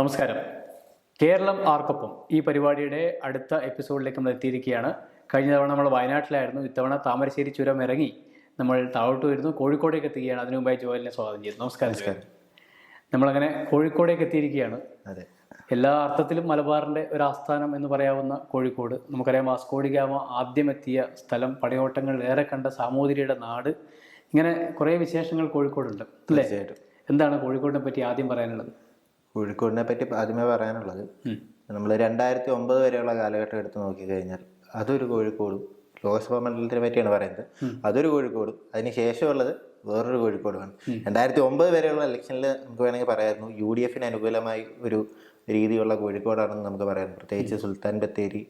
നമസ്കാരം. കേരളം ആർക്കൊപ്പം ഈ പരിപാടിയുടെ അടുത്ത എപ്പിസോഡിലേക്ക് നമ്മൾ എത്തിയിരിക്കുകയാണ്. കഴിഞ്ഞ തവണ നമ്മൾ വയനാട്ടിലായിരുന്നു. ഇത്തവണ താമരശ്ശേരി ചുരം ഇറങ്ങി നമ്മൾ താഴോട്ട് വരുന്നു. കോഴിക്കോടേക്ക് എത്തുകയാണ്. അതിനു മുമ്പായി ജോലിനെ സ്വാഗതം ചെയ്തു നമസ്കാരം നമസ്കാരം. നമ്മളങ്ങനെ കോഴിക്കോടേക്ക് എത്തിയിരിക്കുകയാണ്. അതെ. എല്ലാ അർത്ഥത്തിലും മലബാറിന്റെ ഒരു ആസ്ഥാനം എന്ന് പറയാവുന്ന കോഴിക്കോട്. നമുക്കറിയാം വാസ്കോഡി ഗാമ ആദ്യം എത്തിയ സ്ഥലം. പടയോട്ടങ്ങൾ ഏറെ കണ്ട സാമൂതിരിയുടെ നാട്. ഇങ്ങനെ കുറേ വിശേഷങ്ങൾ കോഴിക്കോടുണ്ട്. അല്ലേ? തീർച്ചയായിട്ടും. എന്താണ് കോഴിക്കോടിനെ പറ്റി ആദ്യം പറയാനുള്ളത്? കോഴിക്കോടിനെ പറ്റി ആദ്യമേ പറയാനുള്ളത്. നമ്മൾ രണ്ടായിരത്തി ഒമ്പത് വരെയുള്ള കാലഘട്ടം എടുത്ത് നോക്കിക്കഴിഞ്ഞാൽ അതൊരു കോഴിക്കോടും ലോക്സഭാ മണ്ഡലത്തിനെ പറ്റിയാണ് പറയുന്നത്. അതൊരു കോഴിക്കോടും. അതിന് ശേഷമുള്ളത് വേറൊരു കോഴിക്കോടുമാണ്. രണ്ടായിരത്തി ഒമ്പത് വരെയുള്ള ഇലക്ഷനിൽ നമുക്ക് വേണമെങ്കിൽ പറയായിരുന്നു യു ഡി എഫിന് അനുകൂലമായി ഒരു രീതിയുള്ള കോഴിക്കോടാണെന്ന് നമുക്ക് പറയാം പ്രത്യേകിച്ച് സുൽത്താൻ ബത്തേരി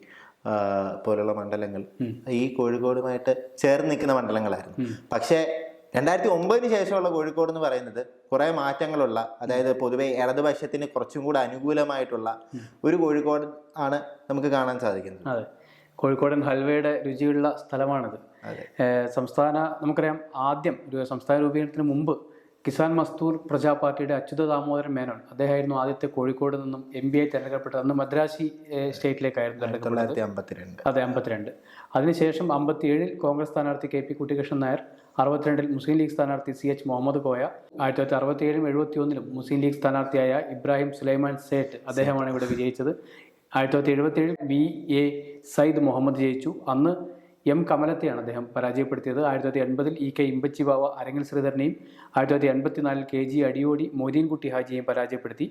പോലുള്ള മണ്ഡലങ്ങൾ ഈ കോഴിക്കോടുമായിട്ട് ചേർന്ന് നിൽക്കുന്ന മണ്ഡലങ്ങളായിരുന്നു. പക്ഷേ രണ്ടായിരത്തി ഒമ്പതിന് ശേഷമുള്ള കോഴിക്കോട് എന്ന് പറയുന്നത് കുറെ മാറ്റങ്ങളുള്ള അതായത് പൊതുവെ ഇടതുപക്ഷത്തിന് കുറച്ചും കൂടെ അനുകൂലമായിട്ടുള്ള ഒരു കോഴിക്കോട് ആണ് നമുക്ക് കാണാൻ സാധിക്കുന്നത്. അതെ. കോഴിക്കോടൻ ഹൽവയുടെ രുചിയുള്ള സ്ഥലമാണിത്. അതെ. സംസ്ഥാന നമുക്കറിയാം ആദ്യം ഒരു സംസ്ഥാന രൂപീകരണത്തിന് മുമ്പ് കിസാൻ മസ്തൂർ പ്രജാ പാർട്ടിയുടെ അച്യുത ദാമോദരൻ മേനോൻ അദ്ദേഹമായിരുന്നു ആദ്യത്തെ കോഴിക്കോട് നിന്നും എം ബി ഐ തെരഞ്ഞെടുക്കപ്പെട്ടത്. അന്ന് മദ്രാസി സ്റ്റേറ്റിലേക്കായിരുന്നു തെരഞ്ഞെടുക്കപ്പെട്ടത്. അതെ അമ്പത്തിരണ്ട്. അതിനുശേഷം അമ്പത്തിയേഴിൽ കോൺഗ്രസ് സ്ഥാനാർത്ഥി കെ പി കുട്ടികൃഷ്ണൻ നായർ അറുപത്തിരണ്ടിൽ മുസ്ലിം ലീഗ് സ്ഥാനാർത്ഥി സി എച്ച് മുഹമ്മദ് കോയ ആയിരത്തി തൊള്ളായിരത്തി അറുപത്തിയേഴും എഴുപത്തി ഒന്നിലും മുസ്ലിം ലീഗ് സ്ഥാനാർത്ഥിയായ ഇബ്രാഹിം സുലൈമാൻ സേറ്റ് അദ്ദേഹമാണ് ഇവിടെ വിജയിച്ചത്. ആയിരത്തി തൊള്ളായിരത്തി എഴുപത്തിയേഴിൽ ബി എ സയ്യിദ് മുഹമ്മദ് ജയിച്ചു. അന്ന് എം കമലത്തെയാണ് അദ്ദേഹം പരാജയപ്പെടുത്തിയത്. ആയിരത്തി തൊള്ളായിരത്തി എൺപതിൽ ഇ കെ ഇമ്പച്ചി ബാവ അരങ്ങിൽ ശ്രീധരനെയും ആയിരത്തി തൊള്ളായിരത്തി എൺപത്തിനാലിൽ കെ ജി അടിയോടി മൊയ്തീൻകുട്ടി ഹാജിയെയും പരാജയപ്പെടുത്തി.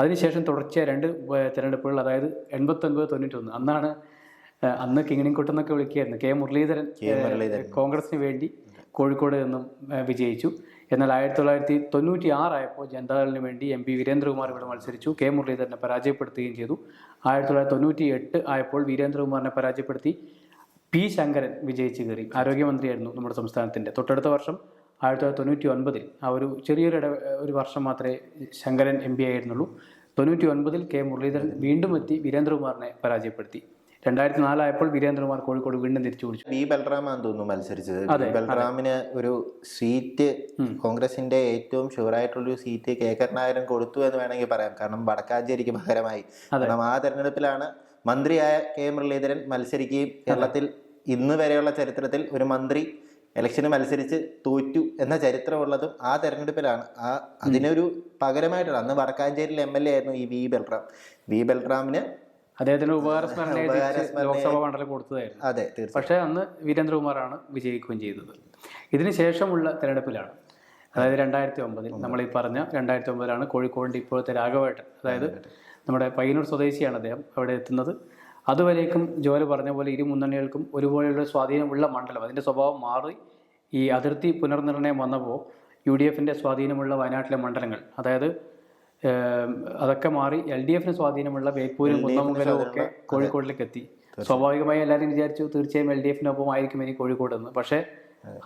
അതിനുശേഷം തുടർച്ചയായ രണ്ട് തിരഞ്ഞെടുപ്പുകൾ അതായത് എൺപത്തൊൻപത് തൊണ്ണൂറ്റൊന്ന് അന്നാണ് അന്ന് കിങ്ങിണിക്കുട്ടെന്നൊക്കെ വിളിക്കുകയായിരുന്നു. കെ മുരളീധരൻ. കോൺഗ്രസിന് വേണ്ടി കോഴിക്കോട് നിന്നും വിജയിച്ചു. എന്നാൽ ആയിരത്തി തൊള്ളായിരത്തി തൊണ്ണൂറ്റി ആറായപ്പോൾ ജനതാദളിന് വേണ്ടി എം പി വീരേന്ദ്രകുമാർ ഇവിടെ മത്സരിച്ചു. കെ മുരളീധരനെ പരാജയപ്പെടുത്തുകയും ചെയ്തു. ആയിരത്തി തൊള്ളായിരത്തി തൊണ്ണൂറ്റി എട്ട് ആയപ്പോൾ വീരേന്ദ്രകുമാറിനെ പരാജയപ്പെടുത്തി. പി ശങ്കരൻ വിജയിച്ച് കയറി. ആരോഗ്യമന്ത്രിയായിരുന്നു നമ്മുടെ സംസ്ഥാനത്തിന്റെ. തൊട്ടടുത്ത വർഷം ആയിരത്തി തൊള്ളായിരത്തി തൊണ്ണൂറ്റി ഒൻപതിൽ ആ ഒരു ചെറിയൊരു ഇട ഒരു വർഷം മാത്രമേ ശങ്കരൻ എം പി ആയിരുന്നുള്ളൂ. തൊണ്ണൂറ്റി ഒൻപതിൽ കെ മുരളീധരൻ വീണ്ടും എത്തി വീരേന്ദ്രകുമാറിനെ പരാജയപ്പെടുത്തി. രണ്ടായിരത്തി നാലായപ്പോൾ വീരേന്ദ്രകുമാർ കോഴിക്കോട് വീണ്ടും തിരിച്ചു പിടിച്ചു. ബി ബൽറാമാന്ന് തോന്നുന്നു മത്സരിച്ചത്. ബി ബൽറാമിന് ഒരു സീറ്റ് കോൺഗ്രസിന്റെ ഏറ്റവും ഷുവറായിട്ടുള്ളൊരു സീറ്റ് കെ. കരുണാകരൻ കൊടുത്തു എന്ന് വേണമെങ്കിൽ പറയാം. കാരണം വടക്കാഞ്ചേരിക്ക് പകരമായി. കാരണം ആ തെരഞ്ഞെടുപ്പിലാണ് മന്ത്രിയായ കെ. മുരളീധരൻ മത്സരിക്കുകയും കേരളത്തിൽ ഇന്ന് വരെയുള്ള ചരിത്രത്തിൽ ഒരു മന്ത്രി ഇലക്ഷന് മത്സരിച്ച് തോറ്റു എന്ന ചരിത്രമുള്ളതും ആ തെരഞ്ഞെടുപ്പിലാണ്. ആ അതിനൊരു പകരമായിട്ടുള്ള അന്ന് വടക്കാഞ്ചേരിയിൽ എം. എൽ. എ ആയിരുന്നു ഈ വി ബൽറാം. വി ബൽറാമിന് അദ്ദേഹത്തിന് ഉപകാരസ്മരണ ലോക്സഭാ മണ്ഡലം കൊടുത്തതായിരുന്നു. അതെ പക്ഷേ അന്ന് വീരേന്ദ്രകുമാറാണ് വിജയിക്കുകയും ചെയ്തത്. ഇതിന് ശേഷമുള്ള തെരഞ്ഞെടുപ്പിലാണ്. അതായത് രണ്ടായിരത്തി ഒമ്പതിൽ നമ്മൾ ഈ പറഞ്ഞ രണ്ടായിരത്തി ഒമ്പതിലാണ് കോഴിക്കോടിന്റെ ഇപ്പോഴത്തെ രാഘവേട്ടൻ. അതായത് നമ്മുടെ പയ്യന്നൂർ സ്വദേശിയാണ് അദ്ദേഹം അവിടെ എത്തുന്നത്. അതുവരേക്കും ജോലി പറഞ്ഞ പോലെ ഇരു മുന്നണികൾക്കും ഒരുപോലെയുള്ള സ്വാധീനമുള്ള മണ്ഡലം അതിന്റെ സ്വഭാവം മാറി ഈ അതിർത്തി പുനർനിർണയം വന്നപ്പോൾ യു ഡി എഫിന്റെ സ്വാധീനമുള്ള വയനാട്ടിലെ മണ്ഡലങ്ങൾ അതായത് അതൊക്കെ മാറി എൽ ഡി എഫിന് സ്വാധീനമുള്ള ബേപ്പൂരും കുന്നമംഗലവും ഒക്കെ കോഴിക്കോടിലേക്ക് എത്തി സ്വാഭാവികമായി എല്ലാവരും വിചാരിച്ചു തീർച്ചയായും എൽ ഡി എഫിനൊപ്പം ആയിരിക്കും ഇനി കോഴിക്കോട് എന്ന് പക്ഷേ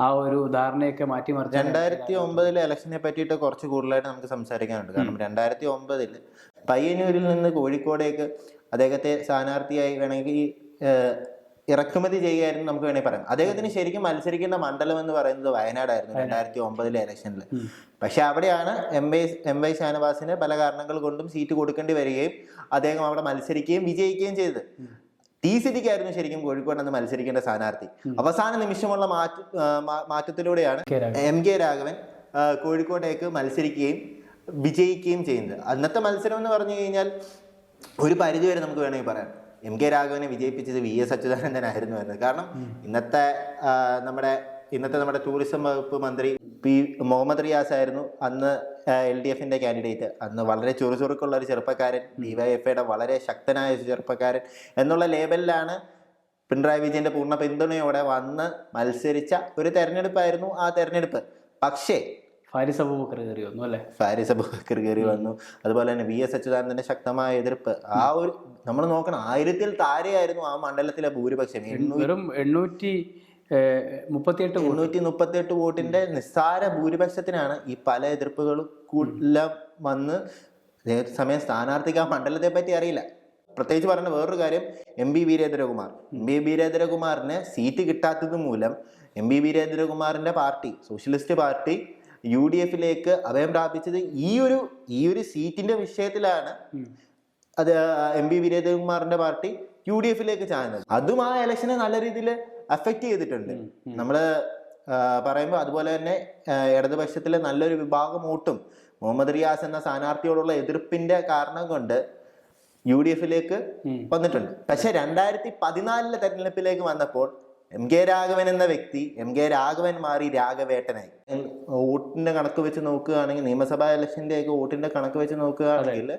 ആ ഒരു ധാരണയൊക്കെ മാറ്റിമറിച്ച് രണ്ടായിരത്തി ഒമ്പതിലെ ഇലക്ഷനെ പറ്റിയിട്ട് കുറച്ച് കൂടുതലായിട്ട് നമുക്ക് സംസാരിക്കാനുണ്ട്. കാരണം രണ്ടായിരത്തി ഒമ്പതിൽ പയ്യന്നൂരിൽ നിന്ന് കോഴിക്കോടേക്ക് അദ്ദേഹത്തെ സ്ഥാനാർത്ഥിയായി വേണമെങ്കിൽ ഇറക്കുമതി ചെയ്യുകയായിരുന്നു നമുക്ക് വേണമെങ്കിൽ പറയാം. അദ്ദേഹത്തിന് ശരിക്കും മത്സരിക്കുന്ന മണ്ഡലം എന്ന് പറയുന്നത് വയനാടായിരുന്നു രണ്ടായിരത്തി ഒമ്പതിലെ ഇലക്ഷനിൽ പക്ഷെ അവിടെയാണ് എം വൈ എം വൈ ഷാനവാസിന് പല കാരണങ്ങൾ കൊണ്ടും സീറ്റ് കൊടുക്കേണ്ടി വരികയും അദ്ദേഹം അവിടെ മത്സരിക്കുകയും വിജയിക്കുകയും ചെയ്തത് ടി സിറ്റിക്കായിരുന്നു ശരിക്കും കോഴിക്കോട് അന്ന് മത്സരിക്കേണ്ട സ്ഥാനാർത്ഥി. അവസാന നിമിഷമുള്ള മാറ്റ മാറ്റത്തിലൂടെയാണ്. എം കെ രാഘവൻ കോഴിക്കോട്ടേക്ക് മത്സരിക്കുകയും വിജയിക്കുകയും ചെയ്യുന്നത്. അന്നത്തെ മത്സരം എന്ന് പറഞ്ഞു കഴിഞ്ഞാൽ ഒരു പരിധി വരെ നമുക്ക് വേണമെങ്കിൽ പറയാം. എം കെ രാഘവനെ വിജയിപ്പിച്ചത് വി എസ് അച്യുതാനന്ദനായിരുന്നു എന്ന്. കാരണം ഇന്നത്തെ നമ്മുടെ ഇന്നത്തെ നമ്മുടെ ടൂറിസം വകുപ്പ് മന്ത്രി പി മുഹമ്മദ് റിയാസ് ആയിരുന്നു അന്ന് എൽ ഡി എഫിന്റെ കാൻഡിഡേറ്റ്. അന്ന് വളരെ ചുറുചുറുക്കുള്ള ഒരു ചെറുപ്പക്കാരൻ ഡിവൈഎഫ്ഐയുടെ വളരെ ശക്തനായ ഒരു ചെറുപ്പക്കാരൻ എന്നുള്ള ലേബലിലാണ് പിണറായി വിജയന്റെ പൂർണ പിന്തുണയോടെ വന്ന് മത്സരിച്ച ഒരു തെരഞ്ഞെടുപ്പായിരുന്നു ആ തെരഞ്ഞെടുപ്പ്. പക്ഷേ ഫാരിസ് അബൂബക്കർ കയറി വന്നു അല്ലേ? ഫാരിസ് അബൂബക്കർ കയറി വന്നു. അതുപോലെ തന്നെ വി എസ് അച്യുതാനന്ദന്റെ ശക്തമായ എതിർപ്പ്. ആ ഒരു നമ്മൾ നോക്കണം ആയിരത്തിൽ താരെയായിരുന്നു ആ മണ്ഡലത്തിലെ ഭൂരിപക്ഷം. എണ്ണൂറ്റി വെറും എണ്ണൂറ്റി മുപ്പത്തിയെട്ട് എണ്ണൂറ്റി മുപ്പത്തി എട്ട് വോട്ടിന്റെ നിസ്സാര ഭൂരിപക്ഷത്തിനാണ് ഈ പല എതിർപ്പുകളും എല്ലാം വന്ന് സമയം സ്ഥാനാർത്ഥിക്ക് ആ മണ്ഡലത്തെ പറ്റി അറിയില്ല. പ്രത്യേകിച്ച് പറഞ്ഞ വേറൊരു കാര്യം M B Veerendrakumar. M B വീരേന്ദ്രകുമാറിന് seat കിട്ടാത്തത് മൂലം M B വീരേന്ദ്രകുമാറിന്റെ party socialist party U D എഫിലേക്ക് അഭയം പ്രാപിച്ചത് ഈ ഒരു ഈ ഒരു സീറ്റിന്റെ വിഷയത്തിലാണ് അത് എം പി വീരേന്ദ്രകുമാറിന്റെ പാർട്ടി യു ഡി എഫിലേക്ക് ചാഞ്ഞത്. അതും ആ ഇലക്ഷനെ നല്ല രീതിയിൽ അഫക്റ്റ് ചെയ്തിട്ടുണ്ട്. നമ്മൾ പറയുമ്പോൾ അതുപോലെ തന്നെ ഇടതുപക്ഷത്തിലെ നല്ലൊരു വിഭാഗം വോട്ടും മുഹമ്മദ് റിയാസ് എന്ന സ്ഥാനാർത്ഥിയോടുള്ള എതിർപ്പിന്റെ കാരണം കൊണ്ട് യു ഡി എഫിലേക്ക് വന്നിട്ടുണ്ട്. പക്ഷെ രണ്ടായിരത്തി പതിനാലിലെ തെരഞ്ഞെടുപ്പിലേക്ക് വന്നപ്പോൾ എം കെ രാഘവൻ എന്ന വ്യക്തി എം കെ രാഘവൻ മാറി രാഘവേട്ടനായി. വോട്ടിന്റെ കണക്ക് വെച്ച് നോക്കുകയാണെങ്കിൽ നിയമസഭാ ഇലക്ഷന്റെ ഒക്കെ വോട്ടിന്റെ കണക്ക് വെച്ച് നോക്കുകയാണെങ്കിൽ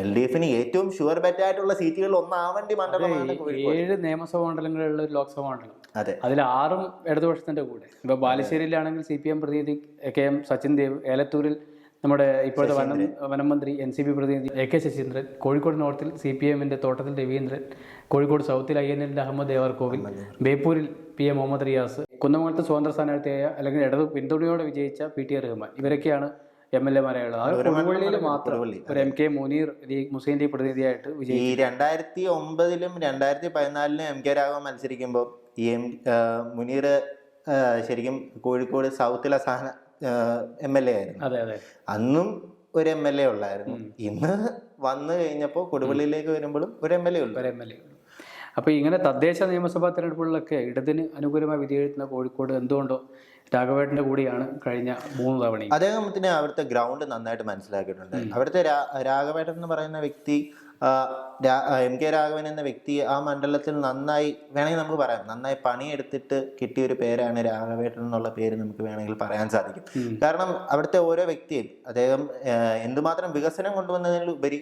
എൽ ഡി എഫിന് ഏറ്റവും ഷുവർ ബെറ്റ് ആയിട്ടുള്ള സീറ്റുകൾ ഒന്നാവേണ്ടി മണ്ഡലമാണ് ഏഴ് നിയമസഭാ മണ്ഡലങ്ങളുള്ള ഒരു ലോക്സഭാ മണ്ഡലം. അതെ. അതിൽ ആറും ഇടതുപക്ഷത്തിന്റെ കൂടെ. ഇപ്പൊ ബാലുശ്ശേരിയിലാണെങ്കിൽ സി പി എം പ്രതിനിധി കെ എം സച്ചിൻ ദേവ് ഏലത്തൂരിൽ നമ്മുടെ ഇപ്പോഴത്തെ വനം വനംമന്ത്രി എൻ സി പി പ്രതിനിധി എ കെ ശശീന്ദ്രൻ കോഴിക്കോട് നോർത്തിൽ സി പി എമ്മിന്റെ തോട്ടത്തിൽ രവീന്ദ്രൻ കോഴിക്കോട് സൗത്തിൽ ഐ എൻ എല്ലിന്റെ അഹമ്മദ് ദേവർകോവിൽ ബേപ്പൂരിൽ പി എ മുഹമ്മദ് റിയാസ് കുന്നമംഗലത്ത് സ്വതന്ത്ര സ്ഥാനാർത്ഥിയായ അല്ലെങ്കിൽ ഇടത് പിന്തുണയോടെ വിജയിച്ച പി ടി റഹ്മാൻ ഇവരൊക്കെയാണ് എം എൽ എമാരായുള്ളത് അത് കൊടുവള്ളിയിൽ മാത്രം ഒരു എം കെ മുനീർ ലീഗ് മുസ്ലിം ലീഗ് പ്രതിനിധിയായിട്ട് വിജയിച്ചു. ഈ രണ്ടായിരത്തി ഒമ്പതിലും രണ്ടായിരത്തി പതിനാലിലും എം കെ രാഘവൻ മത്സരിക്കുമ്പോൾ ഈ എം മുനീർ ശരിക്കും കോഴിക്കോട് സൗത്തിലെ സ്ഥാന എം എൽ എ ആയിരുന്നു. അന്നും ഒരു എം എൽ എ ഉള്ളായിരുന്നു. ഇന്ന് വന്നു കഴിഞ്ഞപ്പോൾ കൊടുവള്ളിയിലേക്ക് വരുമ്പോഴും ഒരു എം എൽ എ ഉള്ളു. ഒരു എം എൽ എ അപ്പോൾ ഇങ്ങനെ തദ്ദേശ നിയമസഭാ തെരഞ്ഞെടുപ്പുകളിലൊക്കെ ഇടതിന് അനുകൂലമായി വിധിയെഴുത്തുന്ന കോഴിക്കോട് എന്തുകൊണ്ടോ രാഘവേട്ടന്റെ കൂടിയാണ് കഴിഞ്ഞ മൂന്ന് തവണ അദ്ദേഹത്തിന് അവിടുത്തെ ഗ്രൗണ്ട് നന്നായിട്ട് മനസ്സിലാക്കിയിട്ടുണ്ട്. അവിടുത്തെ രാഘവേട്ടൻ എന്ന് പറയുന്ന വ്യക്തി എം കെ രാഘവൻ എന്ന വ്യക്തി ആ മണ്ഡലത്തിൽ നന്നായി വേണമെങ്കിൽ നമുക്ക് പറയാം നന്നായി പണിയെടുത്തിട്ട് കിട്ടിയ ഒരു പേരാണ് രാഘവേട്ടൻ എന്നുള്ള പേര് നമുക്ക് വേണമെങ്കിൽ പറയാൻ സാധിക്കും. കാരണം അവിടുത്തെ ഓരോ വ്യക്തിയും അദ്ദേഹം എന്തുമാത്രം വികസനം കൊണ്ടുവന്നതിലുപരി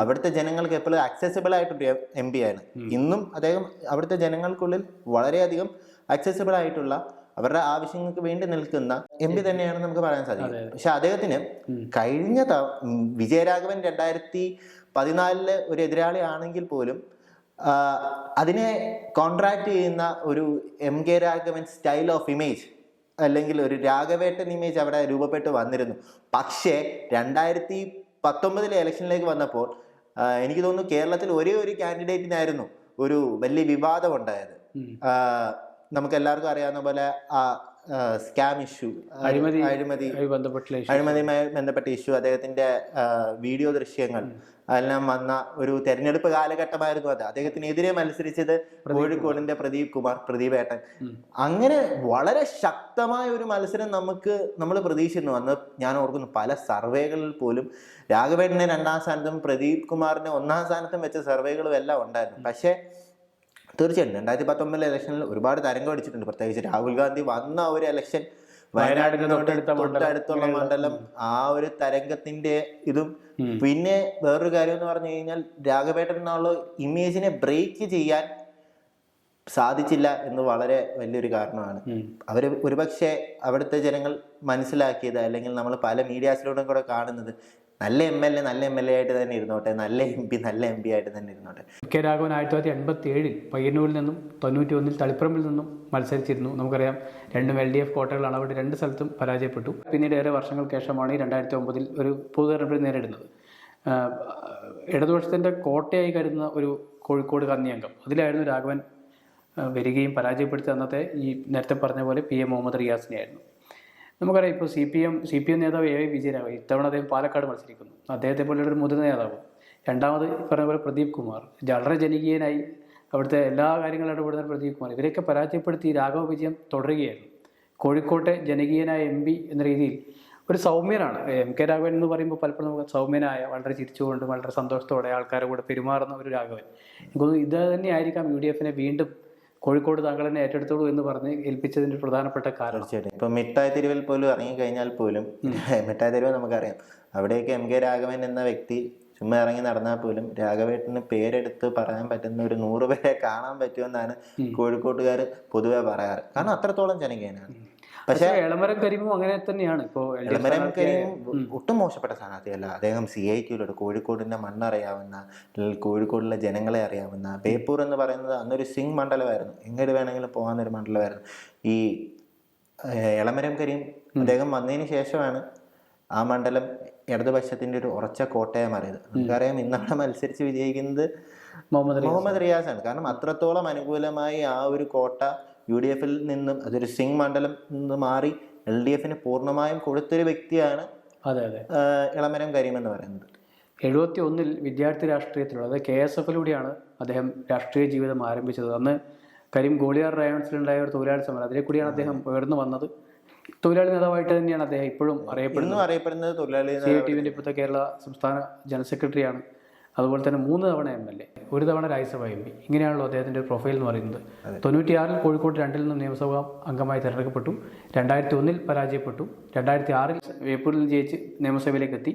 അവിടുത്തെ ജനങ്ങൾക്ക് എപ്പോഴും അക്സസിബിൾ ആയിട്ടൊരു എം പി ആണ് ഇന്നും അദ്ദേഹം അവിടുത്തെ ജനങ്ങൾക്കുള്ളിൽ വളരെയധികം അക്സസിബിൾ ആയിട്ടുള്ള അവരുടെ ആവശ്യങ്ങൾക്ക് വേണ്ടി നിൽക്കുന്ന എം പി തന്നെയാണ് നമുക്ക് പറയാൻ സാധിക്കും. പക്ഷെ അദ്ദേഹത്തിന് കഴിഞ്ഞ വിജയരാഘവൻ രണ്ടായിരത്തി പതിനാലിൽ ഒരു എതിരാളി ആണെങ്കിൽ പോലും അതിനെ കോൺട്രാക്ട് ചെയ്യുന്ന ഒരു M K Raghavan style of image അല്ലെങ്കിൽ ഒരു രാഘവേട്ടൻ ഇമേജ് അവിടെ രൂപപ്പെട്ട് വന്നിരുന്നു. പക്ഷേ രണ്ടായിരത്തി പത്തൊമ്പതിലെ ഇലക്ഷനിലേക്ക് വന്നപ്പോൾ എനിക്ക് തോന്നുന്നു കേരളത്തിൽ ഒരേ ഒരു കാൻഡിഡേറ്റിനായിരുന്നു ഒരു വലിയ വിവാദം ഉണ്ടായത്. നമുക്ക് എല്ലാവർക്കും അറിയാവുന്ന പോലെ ആ സ്കാം ഇഷ്യൂ അഴിമതി അഴിമതി. അഴിമതിയുമായി ബന്ധപ്പെട്ട ഇഷ്യൂ അദ്ദേഹത്തിന്റെ വീഡിയോ ദൃശ്യങ്ങൾ അതെല്ലാം വന്ന ഒരു തെരഞ്ഞെടുപ്പ് കാലഘട്ടമായിരുന്നു അത്. അദ്ദേഹത്തിനെതിരെ മത്സരിച്ചത് കോഴിക്കോടിന്റെ പ്രദീപ് കുമാർ പ്രദീപ് ഏട്ടൻ. അങ്ങനെ വളരെ ശക്തമായ ഒരു മത്സരം നമുക്ക് നമ്മൾ പ്രതീക്ഷിക്കുന്നു. അന്ന് ഞാൻ ഓർക്കുന്നു പല സർവേകളിൽ പോലും രാഘവേട്ടനെ രണ്ടാം സ്ഥാനത്തും പ്രദീപ് കുമാറിനെ ഒന്നാം സ്ഥാനത്തും വെച്ച സർവേകളും എല്ലാം ഉണ്ടായിരുന്നു. പക്ഷേ തീർച്ചയായിട്ടും. രണ്ടായിരത്തി പത്തൊമ്പതിലെ ഇലക്ഷനിൽ ഒരുപാട് തരംഗം അടിച്ചിട്ടുണ്ട്. പ്രത്യേകിച്ച് രാഹുൽ ഗാന്ധി വന്ന ഒരു ഇലക്ഷൻ വയനാടിന്റെ. തൊട്ടടുത്തുള്ള മണ്ഡലം. ആ ഒരു തരംഗത്തിന്റെ ഇതും പിന്നെ വേറൊരു കാര്യം എന്ന് പറഞ്ഞു കഴിഞ്ഞാൽ രാഘവേട്ടൻ എന്നുള്ള ഇമേജിനെ ബ്രേക്ക് ചെയ്യാൻ സാധിച്ചില്ല എന്ന് വളരെ വലിയൊരു കാരണമാണ്. അവർ അവർ ഒരുപക്ഷെ അവിടുത്തെ ജനങ്ങൾ മനസ്സിലാക്കിയത് അല്ലെങ്കിൽ നമ്മൾ പല മീഡിയാസിലൂടെ കൂടെ കാണുന്നത് നല്ല എം എൽ എ നല്ല എം എൽ എ ആയിട്ട് തന്നെ ഇരുന്നോട്ടെ നല്ല എം പി നല്ല എം പി ആയിട്ട് തന്നെ ഇരുന്നോട്ടെ. കെ രാഘവൻ ആയിരത്തി തൊള്ളായിരത്തി എൺപത്തി ഏഴിൽ പയ്യന്നൂരിൽ നിന്നും തൊണ്ണൂറ്റി ഒന്നിൽ തളിപ്പറമ്പിൽ നിന്നും മത്സരിച്ചിരുന്നു. നമുക്കറിയാം രണ്ടും എൽ ഡി എഫ് കോട്ടകളാണ് അവിടെ രണ്ട് സ്ഥലത്തും പരാജയപ്പെട്ടു. പിന്നീട് ഏറെ വർഷങ്ങൾക്ക് ശേഷമാണ് ഈ രണ്ടായിരത്തി ഒമ്പതിൽ ഒരു പൊതു തെരഞ്ഞെടുപ്പിൽ നേരിടുന്നത് ഇടതുപക്ഷത്തിന്റെ കോട്ടയായി കരുതുന്ന ഒരു കോഴിക്കോട് കന്നിയംഗം. അതിലായിരുന്നു രാഘവൻ വരികയും പരാജയപ്പെടുത്തി അന്നത്തെ ഈ നേരത്തെ പറഞ്ഞ പോലെ പി എം മുഹമ്മദ് റിയാസിനെയായിരുന്നു. നമുക്കറിയാം ഇപ്പോൾ C P M C P M നേതാവ് എ വൈ വിജയരാഘവൻ ഇത്തവണ അദ്ദേഹം പാലക്കാട് മത്സരിക്കുന്നു. അദ്ദേഹത്തെ പോലെ ഒരു മുതിർന്ന നേതാവ്. രണ്ടാമത് പറഞ്ഞ പോലെ പ്രദീപ് കുമാർ. വളരെ ജനകീയനായി അവിടുത്തെ എല്ലാ കാര്യങ്ങളും ഇടപെടുന്ന പ്രദീപ് കുമാർ. ഇവരെയൊക്കെ പരാജയപ്പെടുത്തി രാഘവ വിജയം തുടരുകയായിരുന്നു. കോഴിക്കോട്ടെ ജനകീയനായ എം പി എന്ന രീതിയിൽ ഒരു സൗമ്യനാണ്. എം കെ രാഘവൻ എന്ന് പറയുമ്പോൾ പലപ്പോഴും നമുക്ക് സൗമ്യനായ വളരെ ചിരിച്ചുകൊണ്ട് വളരെ സന്തോഷത്തോടെ ആൾക്കാരുടെ കൂടെ പെരുമാറുന്ന ഒരു രാഘവൻ. എനിക്ക് തോന്നുന്നു ഇത് തന്നെയായിരിക്കാം യു ഡി എഫിനെ വീണ്ടും കോഴിക്കോട് താങ്കൾ തന്നെ ഏറ്റെടുത്തോളൂ എന്ന് പറഞ്ഞ് ഏൽപ്പിച്ചതിന്റെ പ്രധാനപ്പെട്ട കാരണം. തീർച്ചയായിട്ടും. ഇപ്പൊ മിഠായി തെരുവിൽ പോലും ഇറങ്ങിക്കഴിഞ്ഞാൽ പോലും മിഠായി തെരുവ് നമുക്കറിയാം. അവിടെയൊക്കെ എം കെ രാഘവൻ എന്ന വ്യക്തി ചുമ്മാ ഇറങ്ങി നടന്നാൽ പോലും രാഘവേട്ടന് പേരെടുത്ത് പറയാൻ പറ്റുന്ന ഒരു നൂറ് പേരെ കാണാൻ പറ്റുമെന്നാണ് കോഴിക്കോട്ടുകാർ പൊതുവെ പറയാറ്. കാരണം അത്രത്തോളം ജനകീയനാണ്. പക്ഷെ എളമരം കരിമും അങ്ങനെ തന്നെയാണ്. ഇപ്പോൾ എളമരം കരിമും ഒട്ടും മോശപ്പെട്ട സ്ഥാനാർത്ഥിയല്ല. അദ്ദേഹം സി ഐ ക്യൂലോട് കോഴിക്കോടിന്റെ മണ്ണറിയാവുന്ന അല്ലെങ്കിൽ കോഴിക്കോടിലെ ജനങ്ങളെ അറിയാവുന്ന ബേപ്പൂർ എന്ന് പറയുന്നത് അന്നൊരു സിംഗ് മണ്ഡലമായിരുന്നു. എങ്ങോട്ട് വേണമെങ്കിലും പോകാവുന്ന ഒരു മണ്ഡലമായിരുന്നു. ഈ എളമരം കരീം അദ്ദേഹം വന്നതിന് ശേഷമാണ് ആ മണ്ഡലം ഇടതുപക്ഷത്തിന്റെ ഒരു ഉറച്ച കോട്ടയം മാറിയത്. നമുക്കറിയാം ഇന്നവിടെ മത്സരിച്ച് വിജയിക്കുന്നത് മുഹമ്മദ് റിയാസ്. മുഹമ്മദ് റിയാസാണ്. കാരണം അത്രത്തോളം അനുകൂലമായി ആ ഒരു കോട്ട യു ഡി എഫിൽ നിന്നും അതൊരു സിംഗ് മണ്ഡലം നിന്ന് മാറി എൽ ഡി എഫിന് പൂർണമായും കൊടുത്തൊരു വ്യക്തിയാണ് അതെ അതെ. ഇളമരം കരീം എന്ന് പറയുന്നത്. എഴുപത്തി ഒന്നിൽ വിദ്യാർത്ഥി രാഷ്ട്രീയത്തിലുള്ള അതായത് കെ എസ് എഫിലൂടെയാണ് അദ്ദേഹം രാഷ്ട്രീയ ജീവിതം ആരംഭിച്ചത്. അന്ന് കരീം ഗോളിയാർ റയൺസിലുണ്ടായ ഒരു തൊഴിലാളി സമരം അതിലെ കൂടിയാണ് അദ്ദേഹം ഉയർന്നു വന്നത്. തൊഴിലാളി നേതാവായിട്ട് തന്നെയാണ് അദ്ദേഹം ഇപ്പോഴും അറിയപ്പെടുന്നത്. അറിയപ്പെടുന്നത് തൊഴിലാളി സി ടി വിന്റെ ഇപ്പോഴത്തെ കേരള സംസ്ഥാന ജനറൽ സെക്രട്ടറിയാണ്. അതുപോലെ തന്നെ മൂന്ന് തവണ എം എൽ എ ഒരു തവണ രാജ്യസഭ എം പി. ഇങ്ങനെയാണല്ലോ അദ്ദേഹത്തിന്റെ പ്രൊഫൈൽ എന്ന് പറയുന്നത്. തൊണ്ണൂറ്റിയാറിൽ കോഴിക്കോട് രണ്ടിൽ നിന്ന് നിയമസഭാ അംഗമായി തിരഞ്ഞെടുക്കപ്പെട്ടു. രണ്ടായിരത്തി ഒന്നിൽ പരാജയപ്പെട്ടു. രണ്ടായിരത്തി ആറിൽ വേപ്പൂരിൽ ജയിച്ച് നിയമസഭയിലേക്ക് എത്തി.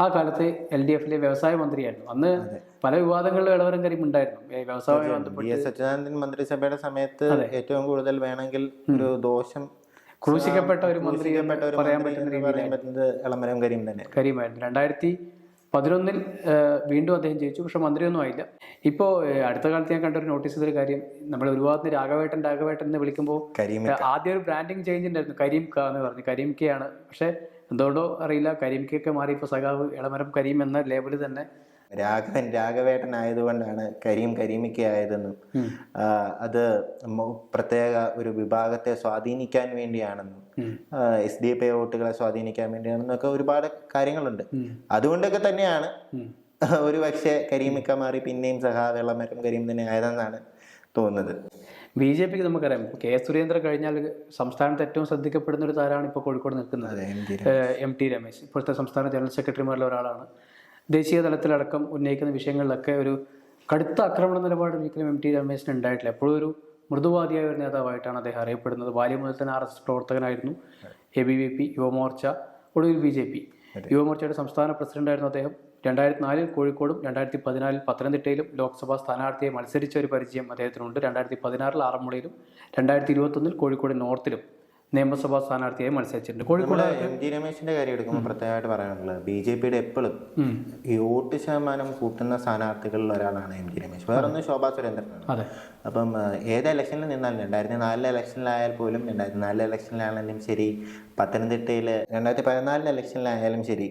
ആ കാലത്ത് എൽ ഡി എഫിലെ വ്യവസായ മന്ത്രിയായിരുന്നു. അന്ന് പല വിവാദങ്ങളിലും ഇളവരം കരീം ഉണ്ടായിരുന്നു. വ്യവസായ വ്യവസായവുമായി ബന്ധപ്പെട്ട് അച്യുതാനന്ദൻ മന്ത്രിസഭയുടെ സമയത്ത് ഏറ്റവും കൂടുതൽ വേണമെങ്കിൽ ഒരു ദോഷം ക്രൂശിക്കപ്പെട്ട ഒരു മന്ത്രി പറയാൻ പറ്റുന്ന രീതിയിൽ കരീമായിരുന്നു. രണ്ടായിരത്തി പതിനൊന്നിൽ വീണ്ടും അദ്ദേഹം ജയിച്ചു. പക്ഷെ മന്ത്രിയൊന്നും ആയില്ല. ഇപ്പോൾ അടുത്ത കാലത്ത് ഞാൻ കണ്ട ഒരു നോട്ടീസ് ചെയ്തൊരു കാര്യം. നമ്മൾ ഒരുപാട് രാഘവേട്ടൻ രാഘവേട്ടൻ എന്ന് വിളിക്കുമ്പോൾ ആദ്യം ഒരു ബ്രാൻഡിങ് ചേഞ്ച് ഉണ്ടായിരുന്നു. കരീം ക എന്ന് പറഞ്ഞു. കരീം കെ ആണ് പക്ഷെ എന്തുകൊണ്ടോ അറിയില്ല. കരീം കെ ഒക്കെ മാറി. ഇപ്പോൾ സഖാവ് ഇളമരം കരീം എന്ന ലേബിൾ തന്നെ രാഘവൻ രാഘവേട്ടൻ ആയതുകൊണ്ടാണ് കരീം കരീമിക്ക ആയതെന്നും അത് പ്രത്യേക ഒരു വിഭാഗത്തെ സ്വാധീനിക്കാൻ വേണ്ടിയാണെന്നും എസ് ഡി പി വോട്ടുകളെ സ്വാധീനിക്കാൻ വേണ്ടിയാണെന്നൊക്കെ ഒരുപാട് കാര്യങ്ങളുണ്ട്. അതുകൊണ്ടൊക്കെ തന്നെയാണ് ഒരു പക്ഷേ കരീമിക്ക മാറി പിന്നെയും സഹാ വെള്ളമരം കരീം തന്നെ ആയതെന്നാണ് തോന്നുന്നത്. ബി ജെ പിക്ക് നമുക്കറിയാം ഇപ്പോൾ കെ സുരേന്ദ്രൻ കഴിഞ്ഞാൽ സംസ്ഥാനത്ത് ഏറ്റവും ശ്രദ്ധിക്കപ്പെടുന്ന ഒരു താരമാണ് ഇപ്പോൾ കോഴിക്കോട് നിൽക്കുന്നത്. എം എം ടി രമേശ് ഇപ്പോഴത്തെ സംസ്ഥാന ജനറൽ സെക്രട്ടറിമാരിൽ ഒരാളാണ്. ദേശീയ തലത്തിലടക്കം ഉന്നയിക്കുന്ന വിഷയങ്ങളിലൊക്കെ ഒരു കടുത്ത ആക്രമണ നിലപാട് ഒരിക്കലും എം ടി രമേശിന് ഉണ്ടായിട്ടില്ല. എപ്പോഴും ഒരു മൃദുവാദിയായ ഒരു നേതാവായിട്ടാണ് അദ്ദേഹം അറിയപ്പെടുന്നത്. ബാല്യം മുതൽ തന്നെ R S S പ്രവർത്തകനായിരുന്നു. A B V P Yuvamorcha ഒടുവിൽ ബി ജെ പി യുവമോർച്ചയുടെ സംസ്ഥാന പ്രസിഡന്റായിരുന്നു അദ്ദേഹം. രണ്ടായിരത്തി നാലിൽ കോഴിക്കോടും രണ്ടായിരത്തി പതിനാലിൽ പത്തനംതിട്ടയിലും ലോക്സഭാ സ്ഥാനാർത്ഥിയെ മത്സരിച്ച ഒരു പരിചയം അദ്ദേഹത്തിനുണ്ട്. രണ്ടായിരത്തി പതിനാറിൽ ആറന്മുളയിലും രണ്ടായിരത്തി ഇരുപത്തൊന്നിൽ കോഴിക്കോട് നോർത്തിലും. നിയമസഭാ സ്ഥാനാർത്ഥിയായി മത്സരിച്ചിട്ടുണ്ട്. കോഴിക്കോട് എം ജി രമേശിന്റെ കാര്യം എടുക്കുമ്പോൾ പ്രത്യേകമായിട്ട് പറയാനുള്ളത് ബി ജെ പിയുടെ എപ്പോഴും. ഈ വോട്ട് ശതമാനം കൂട്ടുന്ന സ്ഥാനാർത്ഥികളിൽ ഒരാളാണ് എം ജി രമേശ്. വേറൊന്ന് ശോഭാ സുരേന്ദ്രനാണ്. അതെ. അപ്പം ഏത് ഇലക്ഷനിൽ നിന്നാലും രണ്ടായിരത്തി നാലിലെ ഇലക്ഷനിലായാൽ പോലും രണ്ടായിരത്തി നാലിലെ ഇലക്ഷനിലാണെങ്കിലും ശരി പത്തനംതിട്ടയിലെ രണ്ടായിരത്തി പതിനാലിലെ ഇലക്ഷനിലായാലും ശരി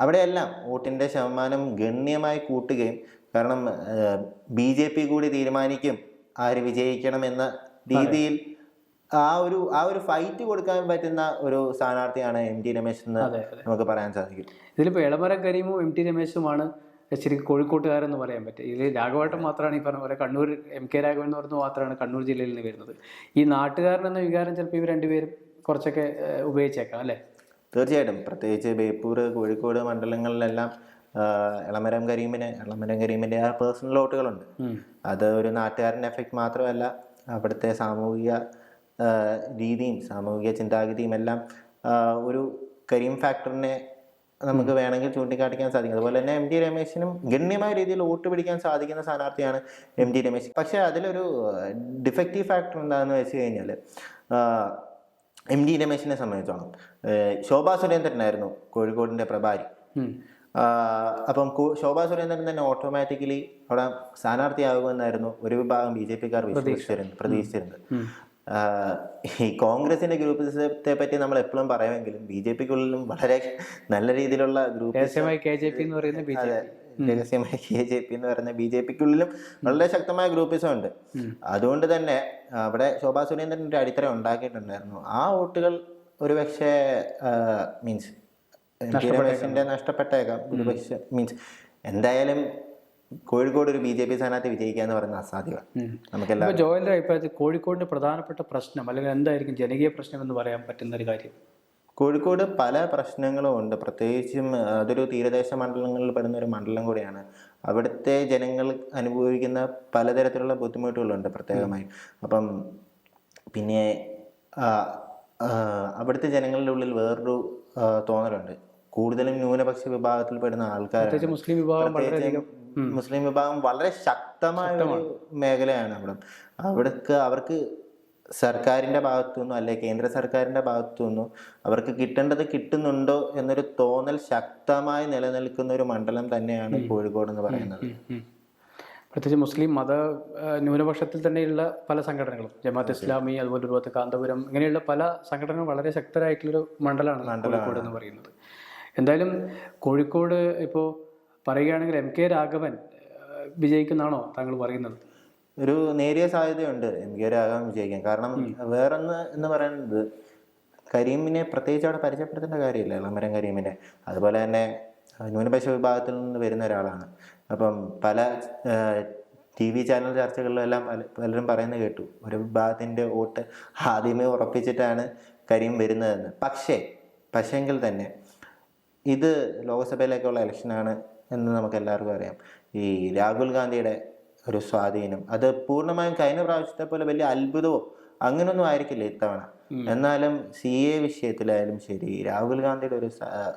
അവിടെയെല്ലാം വോട്ടിന്റെ ശതമാനം ഗണ്യമായി കൂട്ടുകയും കാരണം ബി ജെ പി കൂടി തീരുമാനിക്കും ആര് വിജയിക്കണം എന്ന രീതിയിൽ ആ ഒരു ആ ഒരു ഫൈറ്റ് കൊടുക്കാൻ പറ്റുന്ന ഒരു സ്ഥാനാർത്ഥിയാണ് എം ടി രമേശ് എന്ന് നമുക്ക് പറയാൻ സാധിക്കും. ഇതിലിപ്പോൾ ഇളമരം കരീമും എം ടി രമേശുമാണ് ശരിക്കും കോഴിക്കോട്ടുകാരെന്ന് പറയാൻ പറ്റും ഇതിൽ രാഘവട്ടം മാത്രമാണ് ഈ പറഞ്ഞ പോലെ കണ്ണൂർ എം കെ രാഘവൻ എന്ന് പറയുന്നത് മാത്രമാണ് കണ്ണൂർ ജില്ലയിൽ നിന്ന് വരുന്നത്. ഈ നാട്ടുകാരൻ എന്ന വികാരം ചിലപ്പോൾ ഇവർ രണ്ടുപേരും കുറച്ചൊക്കെ ഉപയോഗിച്ചേക്കാം അല്ലേ? തീർച്ചയായിട്ടും. പ്രത്യേകിച്ച് ബേപ്പൂർ കോഴിക്കോട് മണ്ഡലങ്ങളിലെല്ലാം ഇളമരം കരീമിന് ഇളമരം കരീമിന്റെ ആ പേഴ്സണൽ വോട്ടുകളുണ്ട്. അത് ഒരു നാട്ടുകാരന്റെ എഫക്റ്റ് മാത്രമല്ല അവിടുത്തെ സാമൂഹിക രീതിയും സാമൂഹിക ചിന്താഗതിയും എല്ലാം ഒരു കരീം ഫാക്ടറിനെ നമുക്ക് വേണമെങ്കിൽ ചൂണ്ടിക്കാട്ടിക്കാൻ സാധിക്കും. അതുപോലെ തന്നെ എം ടി രമേശിനും ഗണ്യമായ രീതിയിൽ വോട്ട് പിടിക്കാൻ സാധിക്കുന്ന സ്ഥാനാർത്ഥിയാണ് എം ടി രമേശ്. പക്ഷേ അതിലൊരു ഡിഫക്റ്റീവ് ഫാക്ടർ എന്താണെന്ന് വെച്ച് കഴിഞ്ഞാൽ എം ഡി രമേശിനെ സംബന്ധിച്ചോളം ശോഭാ സുരേന്ദ്രനായിരുന്നു കോഴിക്കോടിന്റെ പ്രഭാരി. അപ്പം ശോഭാ സുരേന്ദ്രൻ തന്നെ ഓട്ടോമാറ്റിക്കലി അവിടെ സ്ഥാനാർത്ഥിയാകുമെന്നായിരുന്നു ഒരു വിഭാഗം ബി ജെ പിക്കാർ വിശ്വസിച്ചിരുന്നു പ്രതീക്ഷിച്ചിരുന്നത്. ഈ കോൺഗ്രസിന്റെ ഗ്രൂപ്പിസത്തെ പറ്റി നമ്മൾ എപ്പോഴും പറയുമെങ്കിലും ബി ജെ പിക്കുള്ളിലും വളരെ നല്ല രീതിയിലുള്ള ഗ്രൂപ്പ് രഹസ്യമായി കെ ജെ പി എന്ന് പറയുന്ന ബി ജെ രഹസ്യമായ കെ ജെ പി എന്ന് പറയുന്ന ബി ജെ പിക്കുള്ളിലും വളരെ ശക്തമായ ഗ്രൂപ്പിസം ഉണ്ട്. അതുകൊണ്ട് തന്നെ അവിടെ ശോഭാ സുരേന്ദ്രൻ ഒരു അടിത്തറ ഉണ്ടാക്കിയിട്ടുണ്ടായിരുന്നു. ആ വോട്ടുകൾ ഒരു പക്ഷേ മീൻസ് നഷ്ടപ്പെട്ടേക്കാം. ഒരു പക്ഷേ മീൻസ് എന്തായാലും കോഴിക്കോട് ഒരു ബി ജെ പി സ്ഥാനാർത്ഥി വിജയിക്കുക എന്ന് പറയുന്നത് അസാധ്യമാണ്. നമുക്കെല്ലാം ജോയലിന്റെ അഭിപ്രായത്തിൽ കോഴിക്കോടിന്റെ പ്രധാനപ്പെട്ട പ്രശ്നം അല്ലെങ്കിൽ എന്തായിരിക്കും ജനകീയ പ്രശ്നം എന്ന് പറയാൻ പറ്റുന്ന ഒരു കാര്യം? കോഴിക്കോട് പല പ്രശ്നങ്ങളും ഉണ്ട്. പ്രത്യേകിച്ചും അതൊരു തീരദേശ മണ്ഡലങ്ങളിൽ പെടുന്ന ഒരു മണ്ഡലം കൂടിയാണ്. അവിടുത്തെ ജനങ്ങൾ അനുഭവിക്കുന്ന പലതരത്തിലുള്ള ബുദ്ധിമുട്ടുകളുണ്ട് പ്രത്യേകമായി. അപ്പം പിന്നെ അവിടുത്തെ ജനങ്ങളുടെ ഉള്ളിൽ വേറൊരു തോന്നലുണ്ട്. കൂടുതലും ന്യൂനപക്ഷ വിഭാഗത്തിൽ പെടുന്ന ആൾക്കാർ മുസ്ലിം വിഭാഗം മുസ്ലിം വിഭാഗം വളരെ ശക്തമായ ഒരു മേഖലയാണ് അവിടെ. അവിടേക്ക് അവർക്ക് സർക്കാരിന്റെ ഭാഗത്തുനിന്നോ അല്ലെ കേന്ദ്ര സർക്കാരിന്റെ ഭാഗത്തുനിന്നോ അവർക്ക് കിട്ടേണ്ടത് കിട്ടുന്നുണ്ടോ എന്നൊരു തോന്നൽ ശക്തമായി നിലനിൽക്കുന്ന ഒരു മണ്ഡലം തന്നെയാണ് കോഴിക്കോട് എന്ന് പറയുന്നത്. പ്രത്യേകിച്ച് മുസ്ലിം മത ന്യൂനപക്ഷത്തിൽ തന്നെയുള്ള പല സംഘടനകളും. ജമാഅത്ത് ഇസ്ലാമി അതുപോലെ ഒരുപാട് കാന്തപുരം ഇങ്ങനെയുള്ള പല സംഘടനകളും വളരെ ശക്തരായിട്ടുള്ളൊരു മണ്ഡലമാണ് കോഴിക്കോട് എന്ന് പറയുന്നത്. എന്തായാലും കോഴിക്കോട് ഇപ്പോൾ പറയുകയാണെങ്കിൽ എം കെ രാഘവൻ വിജയിക്കുന്നാണോ താങ്കൾ പറയുന്നത്? ഒരു നേരിയ സാധ്യതയുണ്ട് എം കെ രാഘവൻ വിജയിക്കാൻ. കാരണം വേറൊന്ന് എന്ന് പറയുന്നത് കരീമിനെ പ്രത്യേകിച്ച് അവിടെ പരിചയപ്പെടുത്തേണ്ട കാര്യമില്ല ഇളമരം കരീമിനെ. അതുപോലെ തന്നെ ന്യൂനപക്ഷ വിഭാഗത്തിൽ നിന്ന് വരുന്ന ഒരാളാണ്. അപ്പം പല ടി വി ചാനൽ ചർച്ചകളിലെല്ലാം പല പലരും പറയുന്നത് കേട്ടു. ഒരു വിഭാഗത്തിന്റെ വോട്ട് ആദ്യമേ ഉറപ്പിച്ചിട്ടാണ് കരീം വരുന്നതെന്ന്. പക്ഷേ പക്ഷേങ്കിൽ തന്നെ ഇത് ലോക്സഭയിലേക്കുള്ള ഇലക്ഷനാണ് എന്ന് നമുക്കെല്ലാവർക്കും അറിയാം. ഈ രാഹുൽ ഗാന്ധിയുടെ ഒരു സ്വാധീനം അത് പൂർണമായും കഴിഞ്ഞ പ്രാവശ്യത്തെ പോലെ വലിയ അത്ഭുതവും അങ്ങനൊന്നും ആയിരിക്കില്ല ഇത്തവണ. എന്നാലും സി എ വിഷയത്തിലായാലും ശരി രാഹുൽ ഗാന്ധിയുടെ ഒരു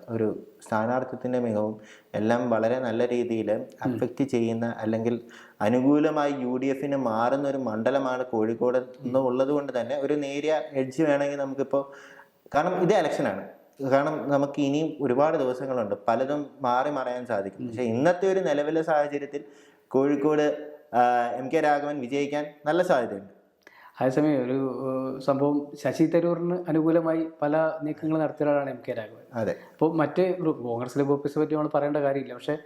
ഒരു സ്ഥാനാർത്ഥിത്വത്തിന്റെ മികവും എല്ലാം വളരെ നല്ല രീതിയിൽ അഫക്റ്റ് ചെയ്യുന്ന അല്ലെങ്കിൽ അനുകൂലമായി യു ഡി എഫിന് മാറുന്ന ഒരു മണ്ഡലമാണ് കോഴിക്കോട് എന്ന് ഉള്ളത് കൊണ്ട് തന്നെ ഒരു നേരിയ എഡ്ജ് വേണമെങ്കിൽ നമുക്കിപ്പോൾ കാരണം ഇത് ഇലക്ഷനാണ്. കാരണം നമുക്ക് ഇനിയും ഒരുപാട് ദിവസങ്ങളുണ്ട്. പലതും മാറി മറയാൻ സാധിക്കും. പക്ഷേ ഇന്നത്തെ ഒരു നിലവിലെ സാഹചര്യത്തിൽ കോഴിക്കോട് എം കെ രാഘവൻ വിജയിക്കാൻ നല്ല സാധ്യതയുണ്ട്. അതേസമയം ഒരു സംഭവം ശശി തരൂറിന് അനുകൂലമായി പല നീക്കങ്ങൾ നടത്തിയ ഒരാളാണ് എം കെ രാഘവൻ. അതെ. അപ്പോൾ മറ്റ് ഗ്രൂപ്പ് കോൺഗ്രസിലെ ഗ്രൂപ്പിനെ പറ്റി നമ്മൾ പറയേണ്ട കാര്യമില്ല. പക്ഷേ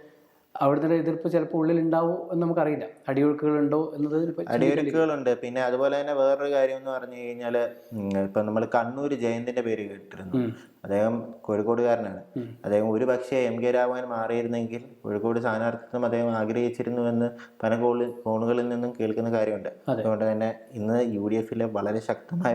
അവിടുത്തെ എതിർപ്പ് ചിലപ്പോൾ ഉള്ളിൽ ഉണ്ടാവോ എന്ന് നമുക്കറിയില്ല. അടിയൊഴുക്കുകൾ ഉണ്ടോ എന്നത് അടിയൊഴുക്കുകളുണ്ട്. പിന്നെ അതുപോലെ തന്നെ വേറൊരു കാര്യം എന്ന് പറഞ്ഞു കഴിഞ്ഞാൽ ഇപ്പൊ നമ്മൾ കണ്ണൂർ ജയന്തിന്റെ പേര് കേട്ടിരുന്നു. അദ്ദേഹം കോഴിക്കോടുകാരനാണ്. അദ്ദേഹം ഒരു പക്ഷേ എം കെ രാഘവൻ മാറിയിരുന്നെങ്കിൽ കോഴിക്കോട് സ്ഥാനാർത്ഥിത്വം അദ്ദേഹം ആഗ്രഹിച്ചിരുന്നു എന്ന് പല കോളി ഫോണുകളിൽ നിന്നും കേൾക്കുന്ന കാര്യമുണ്ട്. അതുകൊണ്ട് തന്നെ ഇന്ന് യു ഡി എഫിലെ വളരെ ശക്തമായ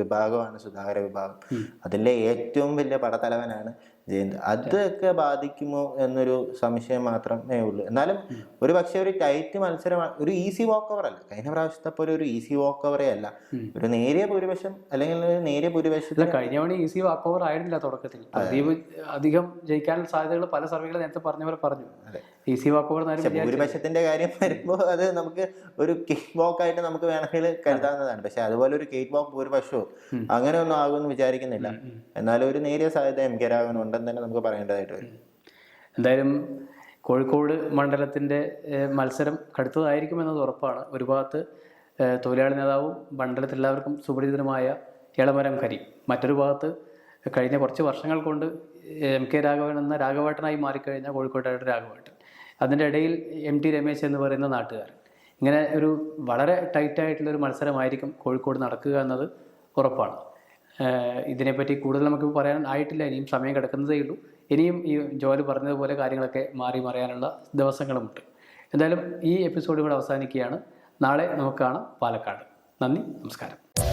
വിഭാഗമാണ് സുധാകര വിഭാഗം. അതിലെ ഏറ്റവും വലിയ പടത്തലവനാണ് ജയന്ത് അതൊക്കെ ബാധിക്കുമോ എന്നൊരു സംശയം മാത്രമേ ഉള്ളൂ. എന്നാലും ഒരു പക്ഷെ ഒരു ടൈറ്റ് മത്സരം ഒരു ഈസി വാക്ക് ഓവർ അല്ല. കഴിഞ്ഞ പ്രാവശ്യത്തെ പോലെ ഒരു ഈസി വാക്ക് ഓവറേ അല്ല ഒരു നേരിയ ഭൂരിപക്ഷം അല്ലെങ്കിൽ ഒരു നേരിയ ഭൂരിപക്ഷത്തിൽ കഴിഞ്ഞ തവണ ഈസി വാക്ക് ഓവർ ആയിരുന്നില്ല തുടക്കത്തിൽ. പ്രദീപ് അധികം ജയിക്കാനുള്ള സാധ്യതകൾ പല സർവേകൾ നേരത്തെ പറഞ്ഞ പോലെ പറഞ്ഞു. അതെ. ഈസി വാക്ക് ഓവർ എന്നാലും ഭൂരിപക്ഷത്തിന്റെ കാര്യം വരുമ്പോൾ അത് നമുക്ക് ഒരു കേക്ക് വാക്ക് ആയിട്ട് നമുക്ക് വേണമെങ്കിൽ കരുതാവുന്നതാണ്. പക്ഷെ അതുപോലെ ഒരു കേക്ക് വാക്ക് ഭൂരിപക്ഷവും അങ്ങനെ ഒന്നും ആകുമെന്ന് വിചാരിക്കുന്നില്ല. എന്നാലും ഒരു നേരിയ സാധ്യത എം കെ രാഘവൻ ഉണ്ടെന്ന് തന്നെ നമുക്ക് പറയേണ്ടതായിട്ട് വരും. എന്തായാലും കോഴിക്കോട് മണ്ഡലത്തിന്റെ മത്സരം കടുത്തതായിരിക്കും എന്നത് ഉറപ്പാണ്. ഒരു ഭാഗത്ത് തൊഴിലാളി നേതാവും മണ്ഡലത്തിൽ എല്ലാവർക്കും സുപരിചിതമായ ഇളമരം കരി മറ്റൊരു ഭാഗത്ത് കഴിഞ്ഞ കുറച്ച് വർഷങ്ങൾ കൊണ്ട് എം കെ രാഘവൻ എന്ന രാഘവേട്ടനായി മാറിക്കഴിഞ്ഞ കോഴിക്കോട്ടുകാരുടെ രാഘവേട്ടൻ. അതിന്റെ ഇടയിൽ എം ടി രമേശ് എന്ന് പറയുന്ന നാട്ടുകാരൻ. ഇങ്ങനെ ഒരു വളരെ ടൈറ്റായിട്ടുള്ളൊരു മത്സരമായിരിക്കും കോഴിക്കോട് നടക്കുക എന്നത് ഉറപ്പാണ്. ഇതിനെപ്പറ്റി കൂടുതൽ നമുക്ക് പറയാൻ ആയിട്ടില്ല. ഇനിയും സമയം കിടക്കുന്നതേ ഉള്ളൂ. ഇനിയും ഈ ജോലി പറഞ്ഞതുപോലെ കാര്യങ്ങളൊക്കെ മാറി മറിയാനുള്ള ദിവസങ്ങളുമുണ്ട്. എന്തായാലും ഈ എപ്പിസോഡ് ഇവിടെ അവസാനിക്കുകയാണ്. നാളെ നമുക്ക് കാണാം. പാലക്കാട്. നന്ദി. നമസ്കാരം.